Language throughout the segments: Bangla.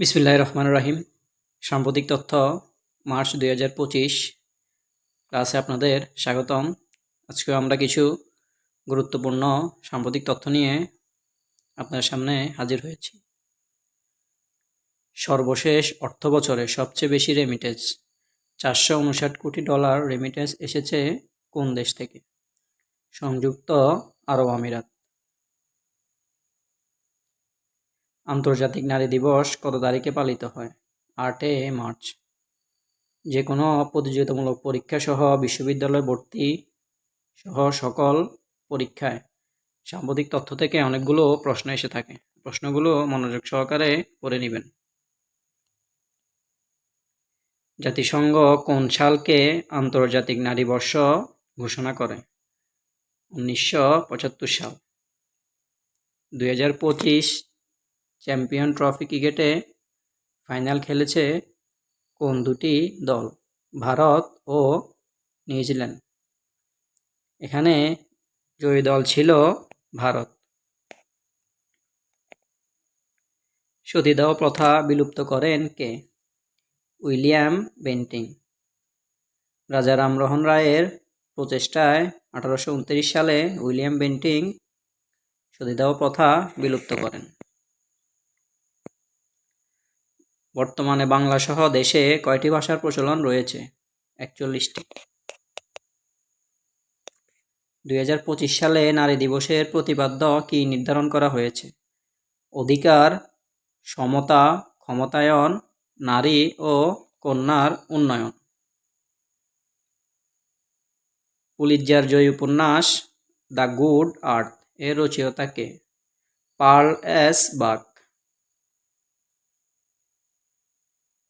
বিসমিল্লাহ রহমান রাহিম সাম্প্রতিক তথ্য, মার্চ দুই হাজার পঁচিশ। ক্লাসে আপনাদের স্বাগতম। আজকে আমরা কিছু গুরুত্বপূর্ণ সাম্প্রতিক তথ্য নিয়ে আপনার সামনে হাজির হয়েছি। সর্বশেষ অর্থ বছরে সবচেয়ে বেশি রেমিটেন্স চারশো উনষাট কোটি ডলার রেমিটেন্স এসেছে কোন দেশ থেকে? সংযুক্ত আরব আমিরাত। আন্তর্জাতিক নারী দিবস কত তারিখে পালিত হয়? আটে মার্চ। যে কোনো প্রতিযোগিতামূলক পরীক্ষা সহ বিশ্ববিদ্যালয় ভর্তি সহ সকল পরীক্ষায় সাম্প্রতিক তথ্য থেকে অনেকগুলো প্রশ্ন এসে থাকে। প্রশ্নগুলো মনোযোগ সহকারে পড়ে নেবেন। জাতিসংঘ কোন সালকে আন্তর্জাতিক নারী বর্ষ ঘোষণা করে? উনিশশো পঁচাত্তর সাল। দুই হাজার পঁচিশ চ্যাম্পিয়ন ট্রফি ক্রিকেটে ফাইনাল খেলেছে কোন দুটি দল? ভারত ও নিউজিল্যান্ড। এখানে জয়ী দল ছিল ভারত। সতীদাহ প্রথা বিলুপ্ত করেন কে? William Bentinck. রাজা রামরোহন রায়ের প্রচেষ্টায় আঠারোশো উনত্রিশ সালে উইলিয়াম বেন্টিং সতীদাহ প্রথা বিলুপ্ত করেন। বর্তমানে বাংলা সহ দেশে কয়টি ভাষার প্রচলন রয়েছে? একচল্লিশটি। দুই হাজার পঁচিশ সালে নারী দিবসের প্রতিপাদ্য কি নির্ধারণ করা হয়েছে? অধিকার, সমতা, ক্ষমতায়ন, নারী ও কন্যার উন্নয়ন। পুলিৎজার জয়ী উপন্যাস দ্য গুড আর্থ এর রচয়িতাকে Pearl S Buck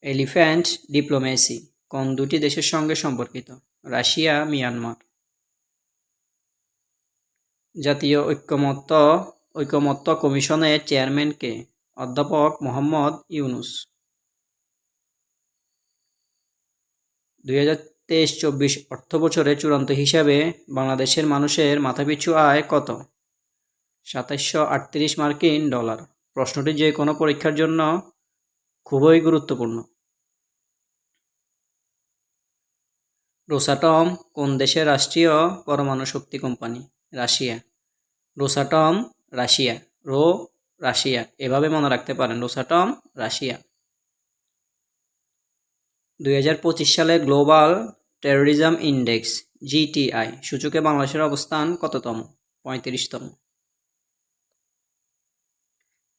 elephant diplomacy কোন দুটি দেশের সঙ্গে সম্পর্কিত? Russia, Myanmar. জাতীয় ঐক্যমত্য ঐকমত্য কমিশনের চেয়ারম্যানকে অধ্যাপক মোহাম্মদ ইউনুস। দুই হাজার তেইশ চব্বিশ অর্থ বছরে চূড়ান্ত হিসাবে বাংলাদেশের মানুষের মাথাপিছু আয় কত? সাতাশশো আটত্রিশ মার্কিন ডলার। প্রশ্নটি যে কোনো পরীক্ষার জন্য খুবই গুরুত্বপূর্ণ। রোসাটম কোন দেশের রাষ্ট্রীয় পরমাণু শক্তি company? Russia. Rosatom, Russia. Ro, Russia. এভাবে মনে রাখতে পারেন, রোসাটম, রাশিয়া। দুই হাজার পঁচিশ সালে গ্লোবাল টেরোরিজম ইন্ডেক্স জিটিআই সূচকে বাংলাদেশের অবস্থান কততম? পঁয়ত্রিশতম।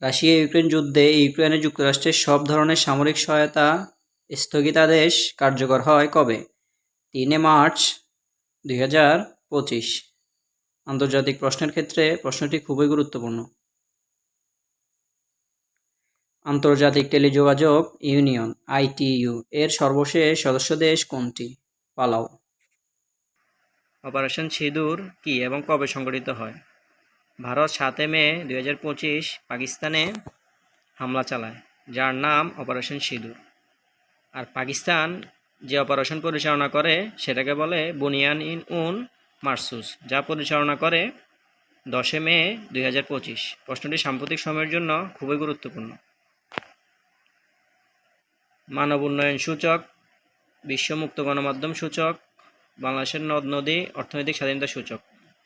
রাশিয়া, ইউক্রেন যুদ্ধে ইউক্রেনে যুক্তরাষ্ট্রের সব ধরনের সামরিক সহায়তা স্থগিতাদেশ কার্যকর হয় কবে? তিনে মার্চ দুই হাজার পঁচিশ। আন্তর্জাতিক প্রশ্নের ক্ষেত্রে প্রশ্নটি খুবই গুরুত্বপূর্ণ। আন্তর্জাতিক টেলিযোগাযোগ ইউনিয়ন, আইটিইউ, এর সর্বশেষ সদস্য দেশ কোনটি? পালাও। অপারেশন সিঁদুর কি এবং কবে সংগঠিত হয়? ভারত সাতে মে দুই হাজার পঁচিশ পাকিস্তানে হামলা চালায়, যার নাম অপারেশন সিঁদুর। আর পাকিস্তান যে অপারেশন পরিচালনা করে, সেটাকে বলে বুনিয়ান ইন উন মার্সুস, যা পরিচালনা করে দশে মে দুই হাজার পঁচিশ। প্রশ্নটি সাম্প্রতিক সময়ের জন্য খুবই গুরুত্বপূর্ণ। মানব উন্নয়ন সূচক, বিশ্ব মুক্ত গণমাধ্যম সূচক, বাংলাদেশের নদ নদী অর্থনৈতিক স্বাধীনতা সূচক।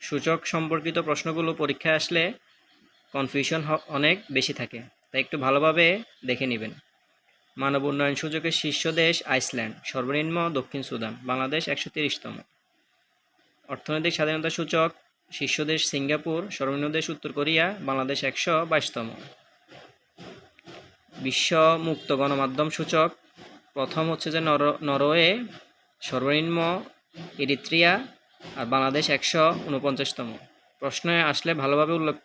সূচক সম্পর্কিত প্রশ্নগুলো পরীক্ষায় আসলে কনফিউশন অনেক বেশি থাকে। তাই একটু ভালোভাবে দেখে নেবেন। মানব উন্নয়ন সূচকের শীর্ষ দেশ আইসল্যান্ড, সর্বনিম্ন দক্ষিণ সুদান, বাংলাদেশ একশো তিরিশতম। অর্থনৈতিক স্বাধীনতা সূচক শীর্ষ দেশ সিঙ্গাপুর, সর্বনিম্ন দেশ উত্তর কোরিয়া, বাংলাদেশ একশো বাইশতম। বিশ্ব মুক্ত গণমাধ্যম সূচক প্রথম হচ্ছে যে নর নরওয়ে, সর্বনিম্ন এরিত্রিয়া আর বাংলাদেশ একশো উনপঞ্চাশতম। প্রশ্নে আসলে ভালোভাবে উল্লেখ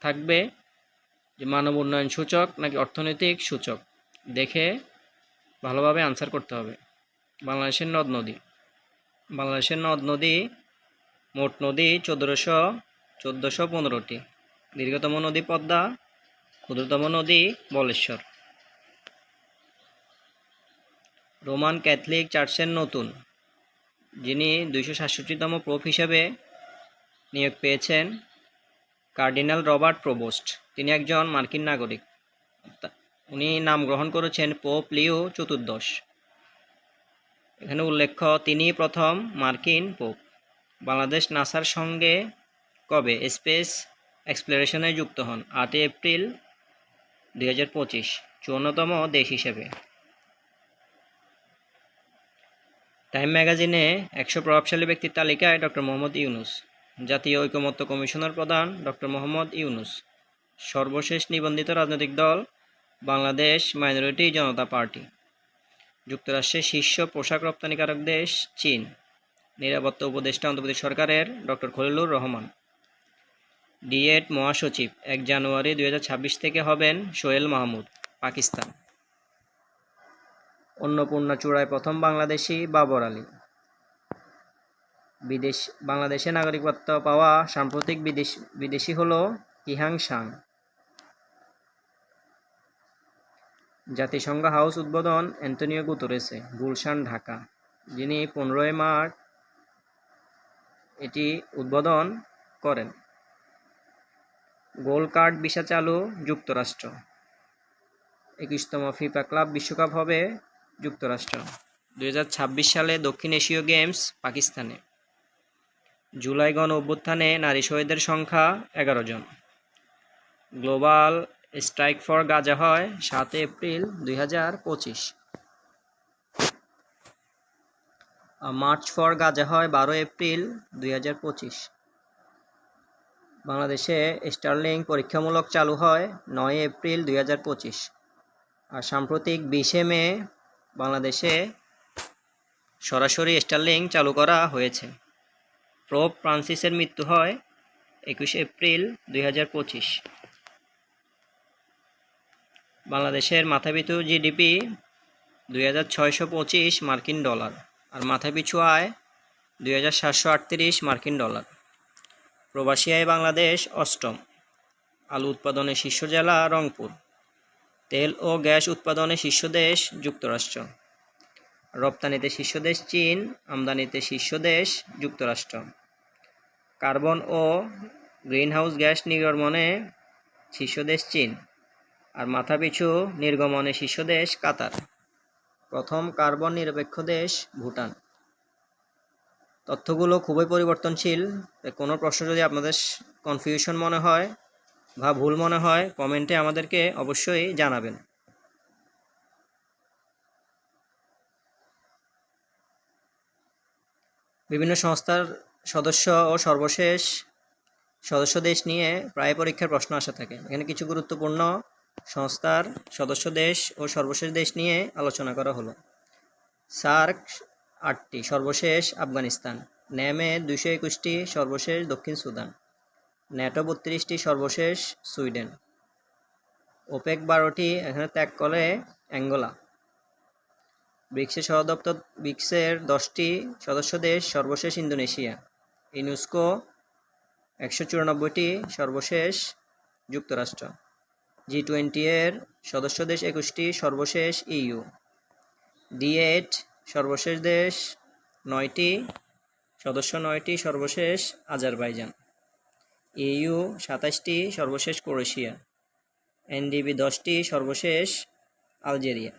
থাকবে যে মানব উন্নয়ন সূচক নাকি অর্থনৈতিক সূচক? দেখে ভালোভাবে আনসার করতে হবে। বাংলাদেশের নদ নদী। বাংলাদেশের নদ নদী, মোট নদী চোদ্দোশো চোদ্দোশো পনেরোটি। দীর্ঘতম নদী পদ্মা, ক্ষুদ্রতম নদী বলেশ্বর। রোমান ক্যাথলিক চার্চের নতুন। যিনি দুইশো সাতষট্টিতম প্রোপ হিসেবে নিয়োগ পেয়েছেন, কার্ডিনাল রবার্ট প্রবোস্ট। তিনি একজন মার্কিন নাগরিক। উনি নাম গ্রহণ করেছেন পোপ লিও চতুর্দশ। এখানে উল্লেখ্য, তিনি প্রথম মার্কিন পোপ। বাংলাদেশ নাসার সঙ্গে কবে স্পেস এক্সপ্লোরেশনে যুক্ত হন? আটই এপ্রিল দুই হাজার পঁচিশ, চুয়ান্নতম দেশ হিসেবে। টাইম ম্যাগাজিনে একশো প্রভাবশালী ব্যক্তির তালিকায় ডক্টর মোহাম্মদ ইউনুস, জাতীয় ঐকমত্য কমিশনার প্রধান ডক্টর মোহাম্মদ ইউনুস, সর্বশেষ নিবন্ধিত রাজনৈতিক দল বাংলাদেশ মাইনরিটি জনতা পার্টি, যুক্তরাষ্ট্রের শীর্ষ পোশাক রপ্তানিকারক দেশ চীন, নিরাপত্তা উপদেষ্টা অন্তর্বর্তী সরকারের ডক্টর খলিলুর রহমান। ডিএড মহাসচিব, এক জানুয়ারি দুই হাজার ছাব্বিশ থেকে হবেন সোহেল মাহমুদ, পাকিস্তান। অন্নপূর্ণা চূড়ায় প্রথম বাংলাদেশি বাবর আলী। বিদেশ, বাংলাদেশে নাগরিকত্ব পাওয়া সাম্প্রতিক বিদেশ, বিদেশি হল কিহাং সাং জাতিসংঘ হাউস উদ্বোধন অ্যান্টনিও গুতরেসে, গুলশান, ঢাকা। যিনি পনেরোই মার্চ এটি উদ্বোধন করেন। গোল্ড কার্ড ভিসা চালু যুক্তরাষ্ট্র। একুশতম ফিফা ক্লাব বিশ্বকাপ হবে যুক্তরাষ্ট্র। দুই হাজার ছাব্বিশ সালে দক্ষিণ এশীয় গেমস পাকিস্তানে। জুলাই গণ অভ্যুত্থানে নারী শহীদের সংখ্যা এগারো জন। গ্লোবাল স্ট্রাইক ফর গাজা হয় সাত এপ্রিল দুই হাজার পঁচিশ। মার্চ ফর গাজা হয় বারো এপ্রিল দুই হাজার পঁচিশ। বাংলাদেশে স্টারলিং পরীক্ষামূলক চালু হয় নয় এপ্রিল দুই হাজার পঁচিশ। আর সাম্প্রতিক বিশে মে বাংলাদেশে সরাসরি স্টারলিং চালু করা হয়েছে। প্রোপ ফ্রান্সিসের মৃত্যু হয় একুশে এপ্রিল দুই হাজার পঁচিশ। বাংলাদেশের মাথাপিছু জিডিপি দুই হাজার ছয়শো পঁচিশ মার্কিন ডলার আর মাথাপিছু আয় দুই হাজার সাতশো আটত্রিশ মার্কিন ডলার। প্রবাসী আয় বাংলাদেশ অষ্টম। আলু উৎপাদনে শীর্ষ জেলা রংপুর। তেল ও গ্যাস উৎপাদনে শীর্ষ দেশ যুক্তরাষ্ট্র। রপ্তানিতে শীর্ষ দেশ চীন, আমদানিতে শীর্ষ দেশ যুক্তরাষ্ট্র। কার্বন ও গ্রিনহাউস গ্যাস নির্গমনে শীর্ষ দেশ চীন আর মাথাপিছু নির্গমনে শীর্ষ দেশ কাতার। প্রথম কার্বন নিরপেক্ষ দেশ ভুটান। তথ্যগুলো খুবই পরিবর্তনশীল কোনো প্রশ্ন যদি আপনাদের কনফিউশন মনে হয় বা ভুল মনে হয়, কমেন্টে আমাদেরকে অবশ্যই জানাবেন। বিভিন্ন সংস্থার সদস্য ও সর্বশেষ সদস্য দেশ নিয়ে প্রায় পরীক্ষার প্রশ্ন আসা থাকে। এখানে কিছু গুরুত্বপূর্ণ সংস্থার সদস্য দেশ ও সর্বশেষ দেশ নিয়ে আলোচনা করা হলো। সার্ক আটটি, সর্বশেষ আফগানিস্তান। ন্যামে দুশো একুশটি সর্বশেষ দক্ষিণ সুদান। ন্যাটো বত্রিশটি সর্বশেষ সুইডেন। ওপেক বারোটি এখানে ত্যাগ করে অ্যাঙ্গোলা। ব্রিক্সের সহদপ্তর, ব্রিক্সের দশটি সদস্য দেশ সর্বশেষ ইন্দোনেশিয়া। ইউনেস্কো একশো চুরানব্বইটি সর্বশেষ যুক্তরাষ্ট্র। জি টোয়েন্টি এর সদস্য দেশ একুশটি সর্বশেষ ইইউ ডি এইট সর্বশেষ দেশ নয়টি, সদস্য নয়টি সর্বশেষ আজারবাইজান। ইইউ সাতাশটি, সর্বশেষ ক্রোয়েশিয়া। এনডিবি দশটি, সর্বশেষ আলজেরিয়া।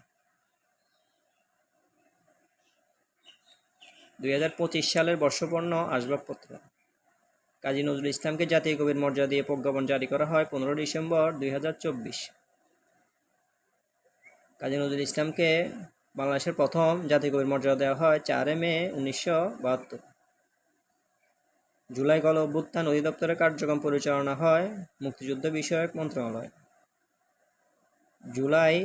দুই হাজার পঁচিশ সালের বর্ষপূর্ণ আসবাবপত্র। কাজী নজরুল ইসলামকে জাতীয় কবির মর্যাদা দিয়ে প্রজ্ঞাপন জারি করা হয় পনেরো ডিসেম্বর দুই হাজার চব্বিশ। কাজী নজরুল ইসলামকে বাংলাদেশের প্রথম জাতীয় কবির মর্যাদা দেওয়া হয় চারে মে উনিশশো বাহাত্তর। জুলাই গণ অভ্যুত্থান অধিদপ্তরের কার্যক্রম পরিচালনা হয় মুক্তিযুদ্ধ বিষয়ক মন্ত্রণালয়। জুলাই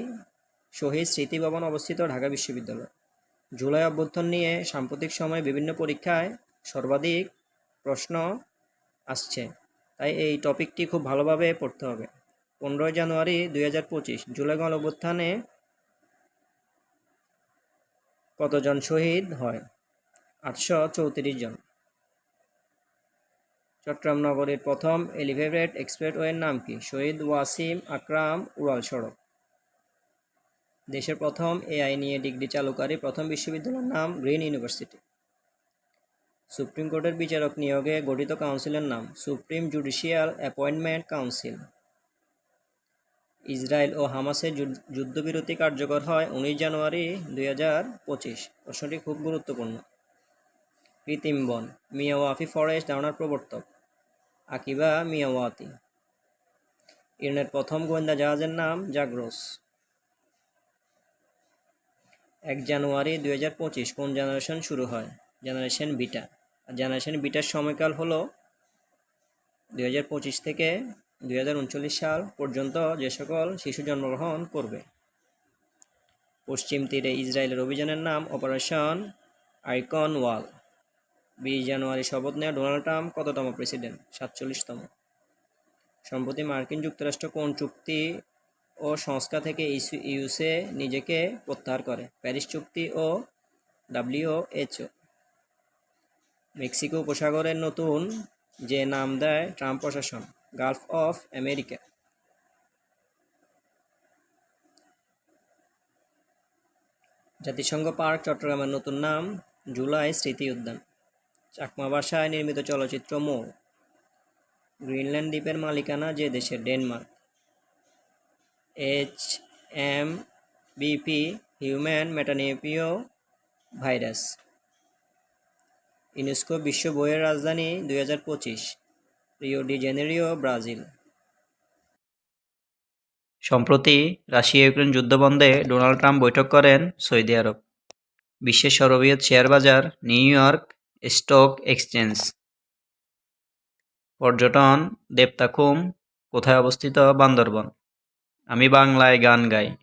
শহীদ স্মৃতি ভবন অবস্থিত ঢাকা বিশ্ববিদ্যালয়। জুলাই অভ্যুত্থান নিয়ে সাম্প্রতিক সময়ে বিভিন্ন পরীক্ষায় সর্বাধিক প্রশ্ন আসছে। তাই এই টপিকটি খুব ভালোভাবে পড়তে হবে। পনেরোই জানুয়ারি দুই হাজার পঁচিশ, জুলাই গণ অভ্যুত্থানে কতজন শহীদ হয়? আটশো চৌত্রিশ জন। চট্টগ্রাম নগরীর প্রথম এলিভেটেড এক্সপ্রেসওয়ের নাম কি? শহীদ ওয়াসিম আকরাম উড়াল সড়ক। দেশের প্রথম এআই নিয়ে ডিগ্রি চালুকারী প্রথম বিশ্ববিদ্যালয়ের নাম গ্রিন ইউনিভার্সিটি। সুপ্রিম কোর্টের বিচারক নিয়োগে গঠিত কাউন্সিলের নাম supreme judicial appointment council. Israel ও হামাসের যুদ্ধ- যুদ্ধবিরতি কার্যকর হয় উনিশ জানুয়ারি দুই হাজার পঁচিশ। প্রশ্নটি খুব গুরুত্বপূর্ণ। কৃত্রিম বন, মিয়াওয়াফি ফরেস্ট ধারণার প্রবর্তক। আকিবা মিয়াওয়াতি। ইরানের প্রথম গোয়েন্দা জাহাজের নাম জাগ্রোস। এক জানুয়ারি দুই হাজার পঁচিশ কোন জেনারেশন শুরু হয়? Generation beta. আর জেনারেশন বিটার সময়কাল হলো দুই হাজার পঁচিশ থেকে দুই হাজার উনচল্লিশ সাল পর্যন্ত যে সকল শিশু জন্মগ্রহণ করবে। পশ্চিম তীরে ইসরায়েলের অভিযানের নাম অপারেশন আইকন ওয়াল। বিশ জানুয়ারি শপথ নেওয়া ডোনাল্ড ট্রাম্প কততম প্রেসিডেন্ট? সাতচল্লিশতম। সম্প্রতি মার্কিন যুক্তরাষ্ট্র কোন চুক্তি ও সংস্থা থেকে ইউসে নিজেকে প্রত্যাহার করে? প্যারিস চুক্তি ও ডাব্লিউএইচও। মেক্সিকো উপসাগরের নতুন যে নাম দেয় ট্রাম্প প্রশাসন, গালফ অফ আমেরিকা। জাতিসংঘ পার্ক, চট্টগ্রামের নতুন নাম, জুলাই স্মৃতি উদ্যান চাকমা ভাষায় নির্মিত চলচ্চিত্র মৌ। গ্রিনল্যান্ড দ্বীপের মালিকানা যে দেশের Denmark. H M PV human metapneumo virus. UNESCO বিশ্ব বইয়ের রাজধানী দুই হাজার পঁচিশ, রিও ডি জেনেরিও, ব্রাজিল। সম্প্রতি রাশিয়া ইউক্রেন যুদ্ধ বন্ধে ডোনাল্ড ট্রাম্প বৈঠক করেন সৌদি আরব। বিশ্বের সর্ববৃহৎ শেয়ার বাজার নিউ ইয়র্ক স্টক এক্সচেঞ্জ। পর্যটন, দেবতাখুম, কোথায় অবস্থিত? বান্দরবন। আমি বাংলায় গান গাই।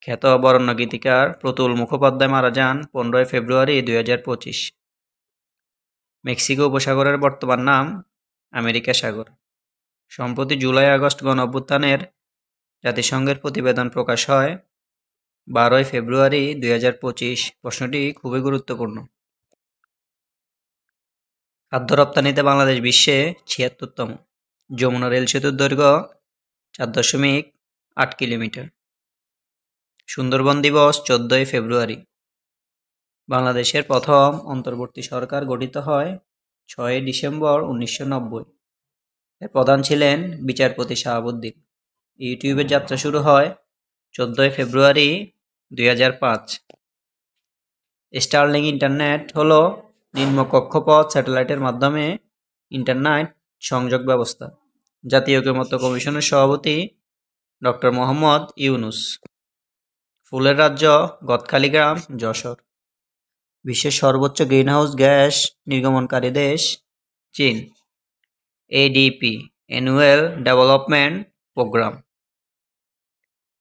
খ্যাত বরণ্য গীতিকার প্রতুল মুখোপাধ্যায় মারা যান পনেরোই ফেব্রুয়ারি দুই হাজার পঁচিশ। মেক্সিকো উপসাগরের বর্তমান নাম আমেরিকা সাগর। সম্প্রতি জুলাই আগস্ট গণ অভ্যুত্থানের জাতিসংঘের প্রতিবেদন প্রকাশ হয় বারোই ফেব্রুয়ারি দুই হাজার পঁচিশ। প্রশ্নটি খুবই গুরুত্বপূর্ণ। খাদ্য রপ্তানিতে বাংলাদেশ বিশ্বে ছিয়াত্তরতম। যমুনা রেল সেতুর দৈর্ঘ্য চার দশমিক আট কিলোমিটার। সুন্দরবন দিবস চোদ্দই ফেব্রুয়ারি। বাংলাদেশের প্রথম অন্তর্বর্তী সরকার গঠিত হয় ছয়ই ডিসেম্বর উনিশশো নব্বই। এর প্রধান ছিলেন বিচারপতি শাহাবুদ্দিন। ইউটিউবের যাত্রা শুরু হয় চোদ্দোই ফেব্রুয়ারি দুই হাজার পাঁচ। স্টারলিং ইন্টারনেট হলো নিম্ন কক্ষপথ স্যাটেলাইটের মাধ্যমে ইন্টারনেট সংযোগ ব্যবস্থা, জাতীয় ঐকমত্য কমিশনের সভাপতি ডক্টর মোহাম্মদ ইউনুস। ফুলের রাজ্য গদখালি গ্রাম যশোর। বিশ্বের সর্বোচ্চ গ্রিনহাউস গ্যাস নির্গমনকারী দেশ, চীন। ADP annual development programme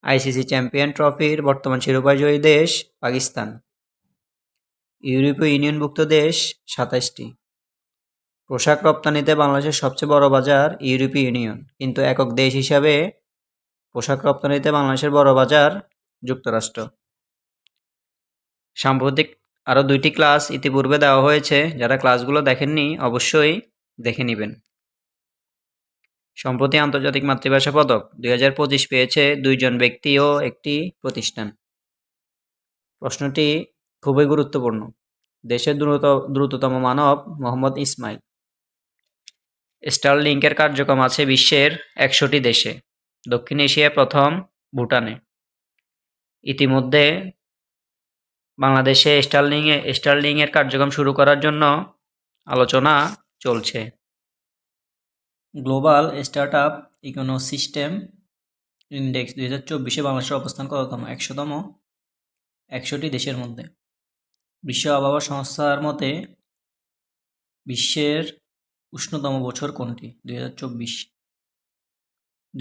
ICC champion ট্রফির বর্তমান শিরোপাজয়ী দেশ, পাকিস্তান। ইউরোপীয় ইউনিয়নভুক্ত দেশ সাতাশটি। পোশাক রপ্তানিতে বাংলাদেশের সবচেয়ে বড় বাজার ইউরোপীয় ইউনিয়ন, কিন্তু একক দেশ হিসাবে পোশাক রপ্তানিতে বাংলাদেশের বড় বাজার যুক্তরাষ্ট্র। সাম্প্রতিক আরও দুইটি ক্লাস ইতিপূর্বে দেওয়া হয়েছে, যারা ক্লাসগুলো দেখেননি অবশ্যই দেখে নেবেন। সম্প্রতি আন্তর্জাতিক মাতৃভাষা পদক দুই হাজার পঁচিশ পেয়েছে দুইজন ব্যক্তি ও একটি প্রতিষ্ঠান। প্রশ্নটি খুবই গুরুত্বপূর্ণ। দেশের দ্রুত, দ্রুততম মানব মোহাম্মদ ইসমাইল। স্টারলিংকের কার্যক্রম আছে বিশ্বের একশোটি দেশে। দক্ষিণ এশিয়ায় প্রথম ভুটানে। ইতিমধ্যে বাংলাদেশে স্টারলিংয়ে, স্টারলিংয়ের কার্যক্রম শুরু করার জন্য আলোচনা চলছে। Global startup ecosystem index দুই হাজার চব্বিশে বাংলাদেশের অবস্থান কততম? একশোতম? একশোটি দেশের মধ্যে। বিশ্ব আবহাওয়া সংস্থার মতে বিশ্বের উষ্ণতম বছর কোনটি? দুই হাজার চব্বিশ।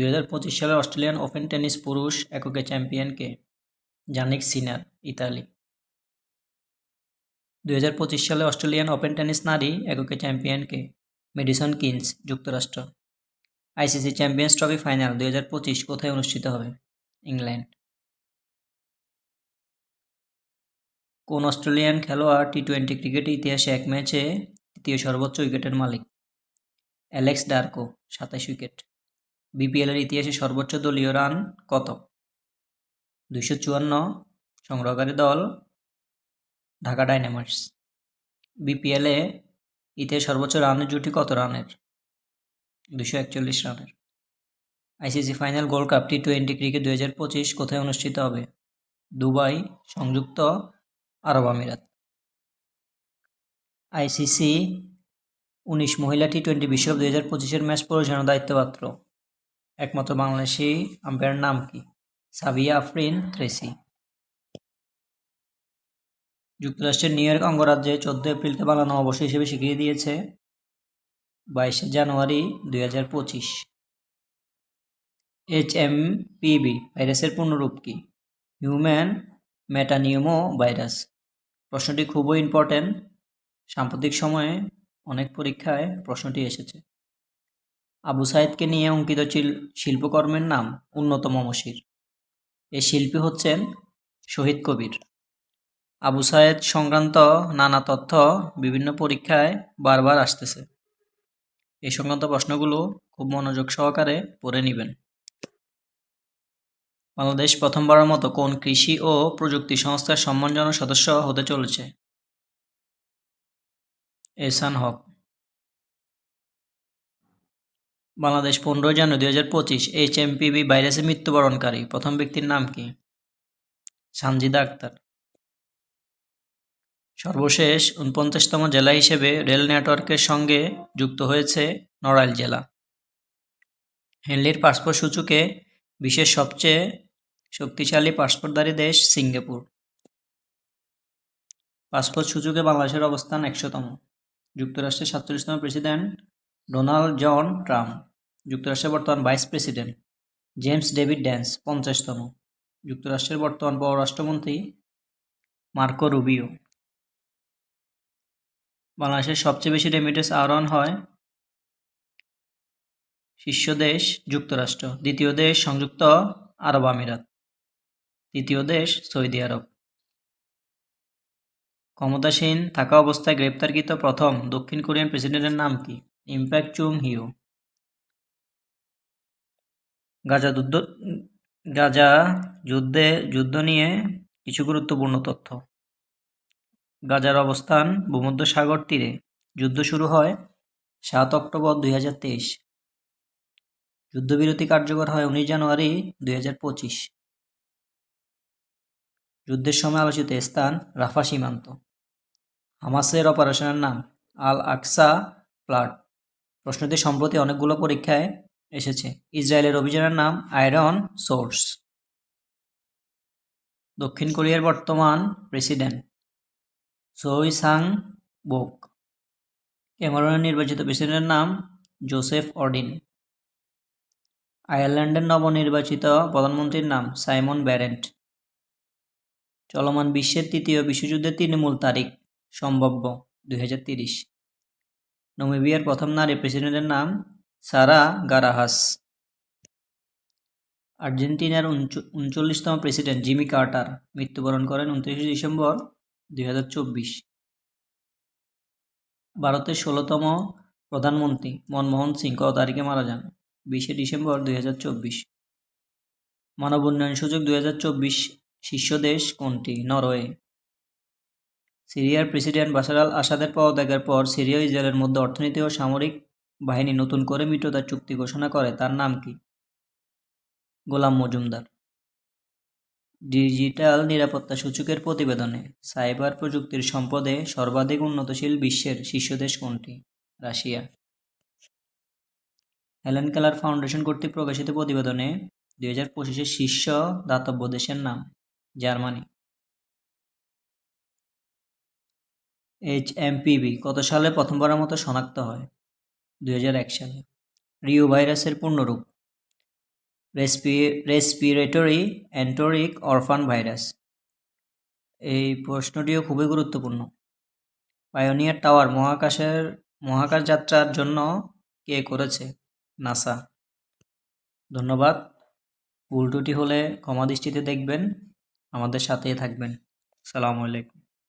হাজার পঁচিশ সালে অস্ট্রেলিয়ান ওপেন টেনিস পুরুষ এককে চ্যাম্পিয়নকে জানিক সিনার, ইতালি। দুই হাজার পঁচিশ সালে অস্ট্রেলিয়ান ওপেন টেনিস নারী এককে চ্যাম্পিয়নকে মেডিসন কিনস, যুক্তরাষ্ট্র। আইসিসি চ্যাম্পিয়ন্স ট্রফি ফাইনাল, দুই হাজার পঁচিশ, কোথায় অনুষ্ঠিত হবে? ইংল্যান্ড। কোন অস্ট্রেলিয়ান খেলোয়াড় টি টোয়েন্টি ক্রিকেট ইতিহাসে এক ম্যাচে তৃতীয় সর্বোচ্চ উইকেটের মালিক। অ্যালেক্স ডার্কো, সাতাশ উইকেট। বিপিএলের ইতিহাসে সর্বোচ্চ দলীয় রান কত? দুইশো চুয়ান্ন সংগ্রহকারী দল ঢাকা ডাইনামার্স বিপিএলে ইতিহাসে সর্বোচ্চ রানের জুটি কত রানের? দুশো একচল্লিশ রানের। ICC final gold cup T twenty cricket দুই হাজার পঁচিশ কোথায় অনুষ্ঠিত হবে? দুবাই, সংযুক্ত আরব আমিরাত। আইসিসি উনিশ মহিলা টি টোয়েন্টি বিশ্বকাপ দুই হাজার পঁচিশের ম্যাচ পরিচালনার দায়িত্বপাত্র একমাত্র বাংলাদেশি আম্পায়ার নাম কি? সাবিয়া আফরিন ট্রেসি যুক্তরাষ্ট্রের নিউ ইয়র্ক অঙ্গরাজ্যে চোদ্দ এপ্রিলকে বাংলা নববর্ষ হিসেবে স্বীকৃতি দিয়েছে বাইশে জানুয়ারি দুই হাজার পঁচিশ। এইচ এম পিবি ভাইরাসের পূর্ণরূপ কি? হিউম্যান মেটানিউমো ভাইরাস প্রশ্নটি খুবই ইম্পর্ট্যান্ট সাম্প্রতিক সময়ে অনেক পরীক্ষায় প্রশ্নটি এসেছে। আবু সাইদকে নিয়ে অঙ্কিত শিল্পকর্মের নাম উন্নত মমশির এই শিল্পী হচ্ছেন শহীদ কবির। আবু সায়েদ সংক্রান্ত নানা তথ্য বিভিন্ন পরীক্ষায় বারবার আসতেছে। এই সংক্রান্ত প্রশ্নগুলো খুব মনোযোগ সহকারে পড়ে নেবেন। বাংলাদেশ প্রথমবারের মতো কোন কৃষি ও প্রযুক্তি সংস্থার সম্মানজনক সদস্য হতে চলেছে? এসান হক। বাংলাদেশ, পনেরোই জানুয়ারি দুই হাজার পঁচিশ, এইচ এমপিভি ভাইরাসে মৃত্যুবরণকারী। প্রথম ব্যক্তির নাম কি? সানজিদা আক্তার। সর্বশেষ উনপঞ্চাশতম জেলা হিসেবে রেল নেটওয়ার্কের সঙ্গে যুক্ত হয়েছে নড়াইল জেলা। হেনলির পাসপোর্ট সূচকে বিশ্বের সবচেয়ে শক্তিশালী পাসপোর্টধারী দেশ সিঙ্গাপুর। পাসপোর্ট সূচকে বাংলাদেশের অবস্থান একশোতম। যুক্তরাষ্ট্রের সাতচল্লিশতম প্রেসিডেন্ট ডোনাল্ড জন ট্রাম্প। যুক্তরাষ্ট্রের বর্তমান vice president James David Vance, পঞ্চাশতম। যুক্তরাষ্ট্রের বর্তমান পররাষ্ট্রমন্ত্রী মার্কো রুবিও। বাংলাদেশের সবচেয়ে বেশি রেমিটেন্স আহরণ হয় শীর্ষ দেশ যুক্তরাষ্ট্র। দ্বিতীয় দেশ সংযুক্ত আরব আমিরাত। তৃতীয় দেশ সৌদি আরব। ক্ষমতাসীন থাকা অবস্থায় গ্রেপ্তারকৃত প্রথম দক্ষিণ কোরিয়ান প্রেসিডেন্টের নাম কি? Impact চুং Hugh. গাজা যুদ্ধ, গাজা যুদ্ধে, যুদ্ধ নিয়ে কিছু গুরুত্বপূর্ণ তথ্য। গাজার অবস্থান ভূমধ্য সাগর তীরে। যুদ্ধ শুরু হয় সাত অক্টোবর দুই হাজার তেইশ। যুদ্ধবিরতি কার্যকর হয় উনিশ জানুয়ারি দুই হাজার পঁচিশ। যুদ্ধের সময় আলোচিত স্থান রাফা সীমান্ত। হামাসের অপারেশনের নাম আল আকসা প্লাট। প্রশ্নটি সম্প্রতি অনেকগুলো পরীক্ষায় এসেছে। ইসরায়েলের অভিযানের নাম আয়রন সোর্স। দক্ষিণ কোরিয়ার বর্তমান প্রেসিডেন্ট সই সাং বোক। ক্যামেরনের নির্বাচিত প্রেসিডেন্টের নাম জোসেফ অর্ডিন আয়ারল্যান্ডের নবনির্বাচিত প্রধানমন্ত্রীর নাম সাইমন ব্যারেন্ট। চলমান বিশ্বের তৃতীয় বিশ্বযুদ্ধের তৃণমূল তারিখ, সম্ভাব্য দুই হাজার তিরিশ। নমিবিয়ার প্রথম নারী প্রেসিডেন্টের নাম সারা গারাহাস। আর্জেন্টিনার উনচল্লিশতম প্রেসিডেন্ট জিমি কার্টার মৃত্যুবরণ করেন উনত্রিশে ডিসেম্বর দুই হাজার চব্বিশ। ভারতের ষোলোতম প্রধানমন্ত্রী মনমোহন সিং কত তারিখে মারা যান? বিশে ডিসেম্বর দুই হাজার চব্বিশ। মানব উন্নয়ন সূচক দুই হাজার চব্বিশ শীর্ষ দেশ কোনটি? নরওয়ে। সিরিয়ার প্রেসিডেন্ট বাসার আল আসাদের পদত্যাগের পর সিরিয়া ইসরায়েলের মধ্যে অর্থনীতি ও সামরিক বাহিনী নতুন করে মিত্রতার চুক্তি ঘোষণা করে। তার নাম কি? গোলাম মজুমদার। ডিজিটাল নিরাপত্তা সূচকের প্রতিবেদনে সাইবার প্রযুক্তির সম্পদে সর্বাধিক উন্নতশীল বিশ্বের শীর্ষ দেশ কোনটি? রাশিয়া। হেলেন কেলার ফাউন্ডেশন কর্তৃক প্রকাশিত প্রতিবেদনে দুই হাজার পঁচিশের শীর্ষ দাতব্য দেশের নাম। জার্মানি। এইচ এম পিবি কত সালে প্রথমবারের মতো শনাক্ত হয়? দুই হাজার এক সালে। রিও ভাইরাসের পূর্ণরূপ। Respi, respiratory enteric orphan virus. এই প্রশ্নটিও খুবই গুরুত্বপূর্ণ। পায়োনিয়ার টাওয়ার মহাকাশের, মহাকাশ যাত্রার জন্য কে করেছে? নাসা। ধন্যবাদ। ত্রুটি হলে ক্ষমা দৃষ্টিতে দেখবেন। আমাদের সাথেই থাকবেন। সালামু আলাইকুম।